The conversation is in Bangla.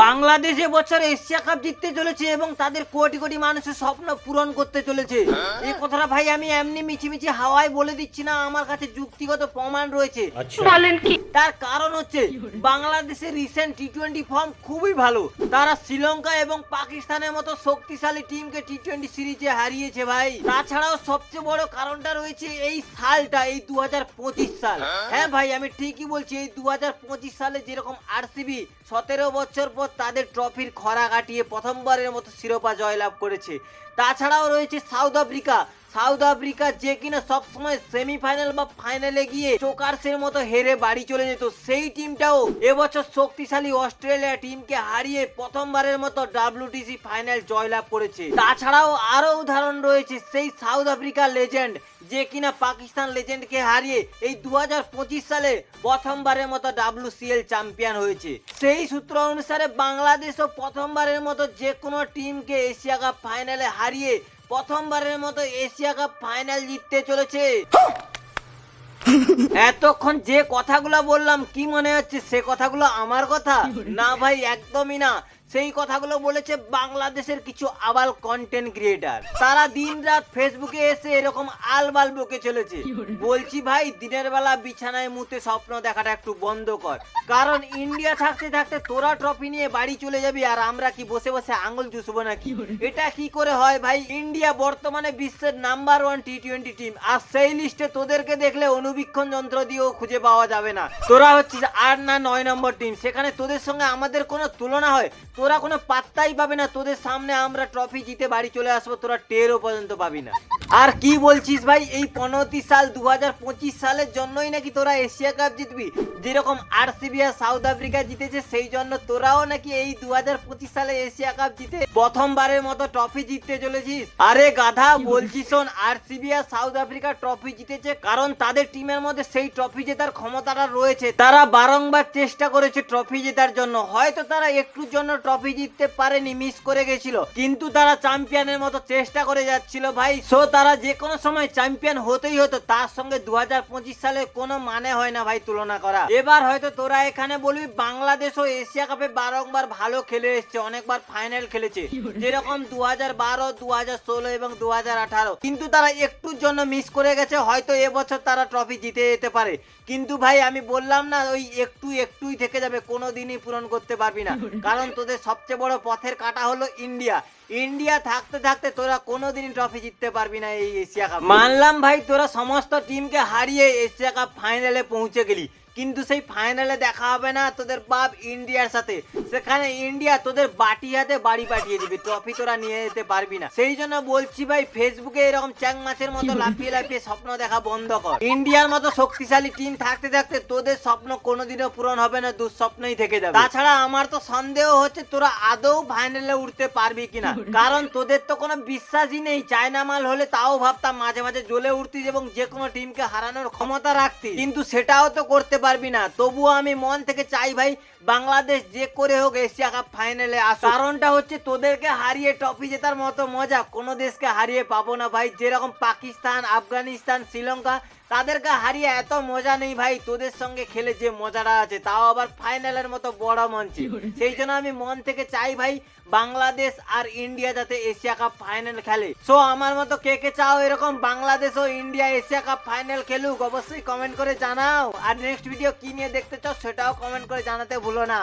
বাংলাদেশ বছর এশিয়া কাপ জিততে চলেছে এবং তাদের কোটি কোটি মানুষের স্বপ্ন পূরণ করতে চলেছে। এই কথাটা ভাই আমি এমনি মিছি মিছি হাওয়ায় বলে দিচ্ছি না আমার কাছে যুক্তিগত প্রমাণ রয়েছে। তার কারণ হচ্ছে বাংলাদেশের রিসেন্ট টি টোয়েন্টি ফর্ম খুবই ভালো। তারা শ্রীলঙ্কা এবং পাকিস্তানের মতো শক্তিশালী টিমকে টি টোয়েন্টি সিরিজে হারিয়েছে ভাই। তাছাড়াও সবচেয়ে বড় কারণটা রয়েছে এই সালটা এই দু হাজার পঁচিশ সাল। হ্যাঁ? ভাই আমি ঠিকই বলছি এই দু হাজার পঁচিশ সালে যেরকম আরসিবি সতেরো বছর পর তাদের ট্রফির খরা কাটিয়ে প্রথমবারের মতো শিরোপা জয়লাভ করেছে। তাছাড়াও রয়েছে সাউথ আফ্রিকা। সাউথ আফ্রিকা যে কিনা সবসময় সেমিফাইনাল বা ফাইনালে গিয়ে চোকার্সের মতো হেরে বাড়ি চলে যেত। সেই টিমটাও এবছর শক্তিশালী অস্ট্রেলিয়া টিমকে হারিয়ে প্রথমবারের মতো ডাব্লিউটিসি ফাইনাল জয়লাভ করেছে। তাছাড়াও আরও উদাহরণ রয়েছে সেই সাউথ আফ্রিকার লেজেন্ড যে কিনা পাকিস্তান লেজেন্ডকে হারিয়ে এই দু হাজার পঁচিশ সালে প্রথমবারের মতো ডাব্লিউসিএল চ্যাম্পিয়ন হয়েছে। সেই সূত্র অনুসারে বাংলাদেশও প্রথমবারের মতো যে কোনো টিমকে এশিয়া কাপ ফাইনালে হারিয়ে প্রথমবারের মতো এশিয়া কাপ ফাইনাল জিততে চলেছে। এতক্ষণ যে কথাগুলো বললাম, কি মনে হচ্ছে? সে কথাগুলো আমার কথা? না ভাই, একদমই না। সেই কথাগুলো বলেছে বাংলাদেশের কিছু আবাল কন্টেন্ট ক্রিয়েটার তারা দিন রাত ফেসবুকে এসে এরকম আলবাল বকে চলেছে। বলছি ভাই দিনের বেলা বিছানায় মুতে স্বপ্ন দেখাটা একটু বন্ধ কর। কারণ ইন্ডিয়া থাকতে থাকতে তোরা ট্রফি নিয়ে বাড়ি চলে যাবি আর আমরা কি বসে বসে আঙুল চুষবো নাকি? এটা কি করে হয় ভাই? ইন্ডিয়া বর্তমানে বিশ্বের number one T twenty team আর সেই লিস্টে তোদেরকে দেখলে অনুবীক্ষণ যন্ত্র দিয়েও খুঁজে পাওয়া যাবে না। তোরা হচ্ছিস আট না নয় নম্বর টিম সেখানে তোদের সঙ্গে আমাদের কোনো তুলনা হয়। তোরা কোনো পাত্তাই পাবে না তোদের সামনে আমরা ট্রফি জিতে বাড়ি চলে আসব তোরা টেরও পর্যন্ত পাবি না। আর কি বলছিস ভাই এই পনেরোটি সাল দুহাজার পঁচিশ সালের জন্যই নাকি তোরা এশিয়া কাপ জিতবি? যেরকম আরসিবি আর সাউথ আফ্রিকা জিতেছে সেই জন্য তোরাও নাকি এই দুহাজার পঁচিশ সালে এশিয়া কাপ জিতে প্রথমবারের মতো ট্রফি জিততে চলেছিস? আরে গাধা বলছিস? শোন আরসিবি আর সাউথ আফ্রিকা ট্রফি জিতেছে কারণ তাদের টিমের মধ্যে সেই ট্রফি জেতার ক্ষমতাটা রয়েছে। তারা বারংবার চেষ্টা করেছে ট্রফি জেতার জন্য। হয়তো তারা একটুর জন্য ট্রফি জিততে পারেনি মিস করে গেছিল। কিন্তু তারা চ্যাম্পিয়নের মতো চেষ্টা করে যাচ্ছিল ভাই। সো তারা যে কোনো সময় চ্যাম্পিয়ন হতেই হতো তার সঙ্গে দু সালে কোনো মানে হয় না ভাই তুলনা করা। এবার হয়তো তোরা এখানে বলবি বাংলাদেশও এশিয়া কাপে বারংবার ভালো খেলে এসছে অনেকবার ফাইনাল খেলেছে। যেরকম দু হাজার বারো দু হাজার ষোলো এবং দু হাজার আঠারো। কিন্তু তারা একটুর জন্য মিস করে গেছে হয়তো এবছর তারা ট্রফি জিতে যেতে পারে। কিন্তু ভাই আমি বললাম না ওই একটু একটুই থেকে যাবে কোনো দিনই পূরণ করতে পারবি না। কারণ তোদের সবচেয়ে বড় পথের কাটা হলো ইন্ডিয়া। ইন্ডিয়া থাকতে থাকতে তোরা কোনোদিনই ট্রফি জিততে পারবি না এই এশিয়া কাপ। মানলাম ভাই, তোরা সমস্ত টিমকে হারিয়ে এশিয়া কাপ ফাইনালে পৌঁছে গেলি। কিন্তু সেই ফাইনালে দেখা হবে না তোদের বাপ ইন্ডিয়ার সাথে। সেখানে ইন্ডিয়া তোদের বাটি হাতে বাড়ি পাঠিয়ে দিবে। ট্রফি তোরা নিয়ে যেতে পারবি না। সেই জন্য বলছি ভাই ফেসবুকে এরকম চ্যাং মাছের মতো লাফিয়ে লাফিয়ে স্বপ্ন দেখা বন্ধ কর। ইন্ডিয়ার মতো শক্তিশালী টিম থাকতে থাকতে তোদের স্বপ্ন কোনোদিনও পূরণ হবে না দুঃস্বপ্নই থেকে যাবে। তাছাড়া আমার তো সন্দেহ হচ্ছে তোরা আদৌ ফাইনালে উঠতে পারবি কিনা। কারণ তোদের তো কোনো বিশ্বাসই নেই। চায়না মাল হলে তাও ভাবতাম মাঝে মাঝে জ্বলে উঠতিস এবং যে কোনো টিমকে হারানোর ক্ষমতা রাখতি কিন্তু সেটাও তো করতে পারবি না। তবুও আমি মন থেকে চাই ভাই, বাংলাদেশ যে করে হোক এশিয়া কাপ ফাইনালে আস কারণটা হচ্ছে তোদেরকে হারিয়ে ট্রফি জেতার মতো মজা। কোনো দেশকে হারিয়ে পাবো না ভাই। যেরকম পাকিস্তান, আফগানিস্তান, শ্রীলঙ্কা তাদেরকে হারিয়ে এত মজা নেই ভাই তোদের সঙ্গে খেলে যে মজাটা আছে তাও আবার ফাইনালের মতো বড় মঞ্চে। সেই জন্য আমি মন থেকে চাই ভাই বাংলাদেশ আর ইন্ডিয়া যাতে এশিয়া কাপ ফাইনাল খেলে। সো আমার মতো কে কে চাও এরকম বাংলাদেশ ও ইন্ডিয়া এশিয়া কাপ ফাইনাল খেলুক অবশ্যই কমেন্ট করে জানাও। আর নেক্সট ভিডিও কি নিয়ে দেখতে চাও সেটাও কমেন্ট করে জানাতে ভুলো না।